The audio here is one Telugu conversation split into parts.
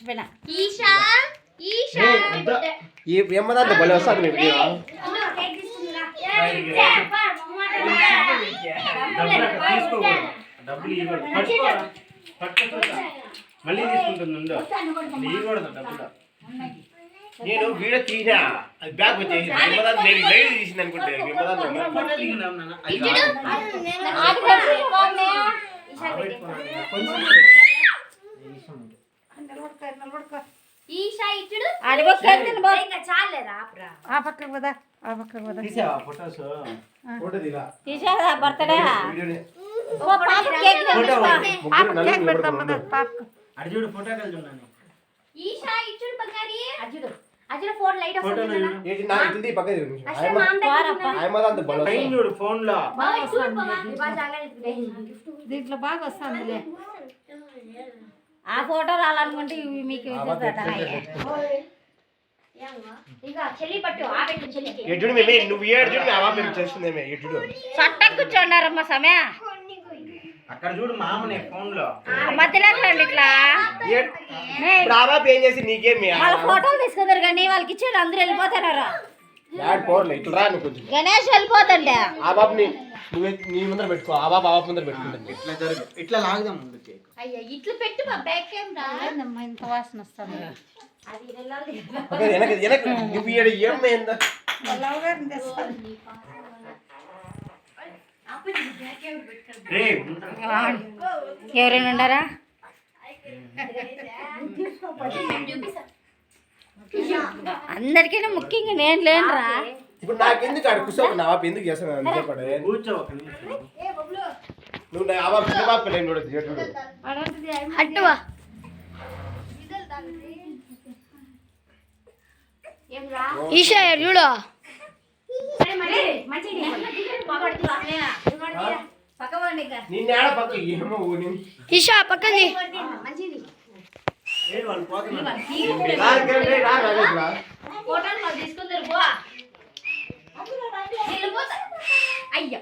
మర్చిపోయినా ఈషా ఈషా ఈ ఎమ్మదాంతో భలే వస్తుంది మీ వీడియో మళ్ళీ తీసుకుంటుంది ఉండు ఇవ్వకూడదు డబ్బులు నేను వీడియో తీసినా అది బ్యాగ్ వచ్చేసి ఎమ్మదాంతో నేను లైవ్ తీసింది అనుకుంటే ఎమ్మదాంతో ఈషా ఇచ్చుడు? ఆ పక్కకు పోదా? ఆ పోదా? బర్త్డే? కేక్ పెడతాం పద, ఫోటో కలిసి ఈషా ఇచ్చుడు బంగారి ఫోన్ లైట్ నా పైన చూడు ఫోన్లో. దీంట్లో బాగా వస్తుందిలే. ఆ ఫోటో రావాలనుకుంటే ఇవి మీకు ఎటుడు మేమే నువ్వు ఏడు చూడు మేము మేము చేస్తుంది ఎటుడు చట్ట కూర్చోండారమ్మా సమయ. అక్కడ చూడు మామనే ఫోన్లో మధ్యలో ఇట్లా. ఏడు- ఇప్పుడు ఆ బాబు ఏం చేసి నీకేమి వాళ్ళ ఫోటోలు తీసుకుందరు కానీ వాళ్ళకి ఇచ్చాడు అందరూ వెళ్ళిపోతున్నారు యాడ్ పోర్లే ఇట్లా రా నువ్వు కొంచెం. గణేష్ వెళ్ళిపోతండి. ఆ బాబుని నువ్వే నీ ముందర పెట్టుకో. ఆ బాబు ఆ బాబు ముందర పెట్టుకుంటుంది ఇట్లా జరుగు. ఇట్లా లాగుదాం అయ్యా ఇట్లు పెట్టు మా బ్యాక్ ఏందమ్మా ఇంత వాసన వస్తుంది? అది వెళ్ళాలి. ఓకే వెనక వెనక నువ్వు ఏడు ఏమైందా రే ఎవరైనా ఉండారా? అందరికీ ముఖ్యంగా నేను లేనురా. ఇప్పుడు నాకెందుకు ఆడ కూర్చో నా బాబు ఎందుకు చేస్తాను అంతే పడ కూర్చో ఒక నిమిషం. నువ్వు నా- ఆ బాబు చిన్న బాబు నేను చూడదు ఎటుడు అట్టువా ఈషా చూడు? నిన్న పక్క ఏమో ఈషా పక్కది ఏ వాళ్ళు పోతున్నారు రా ఇక్కడ రే, రా రా రా, రా అయ్యో.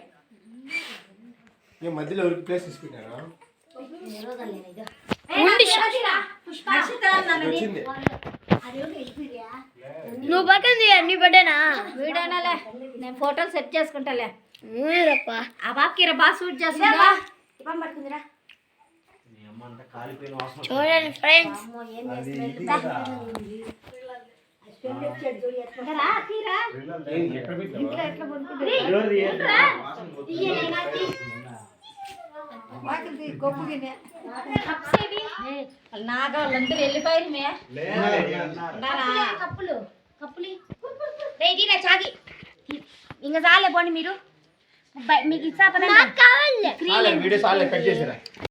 మధ్యలో ఎవరికి ప్లేస్ తీసుకుంటారా? నువ్వు పక్కది నీ బిడ్డనా వీడేనాలే. నేను ఫోటోలు సెట్ చేసుకుంటాలే. ఊరప్ప ఆ బాబుకి ఇరా బాగా సూట్ చేస్తుందా పట్టుకుందిరా నీ అమ్మ అంతా కాలిపోయిన వాసన చూడండి ఫ్రెండ్స్. నాగా వాళ్ళందరూ వెళ్ళిపోయారు మే? కప్పులు చాగి ఇంకా చాలే పోండి మీరు. మీకు ఇచ్చా పదండి చాలే, వీడియో చాలే కట్ చేసిరా.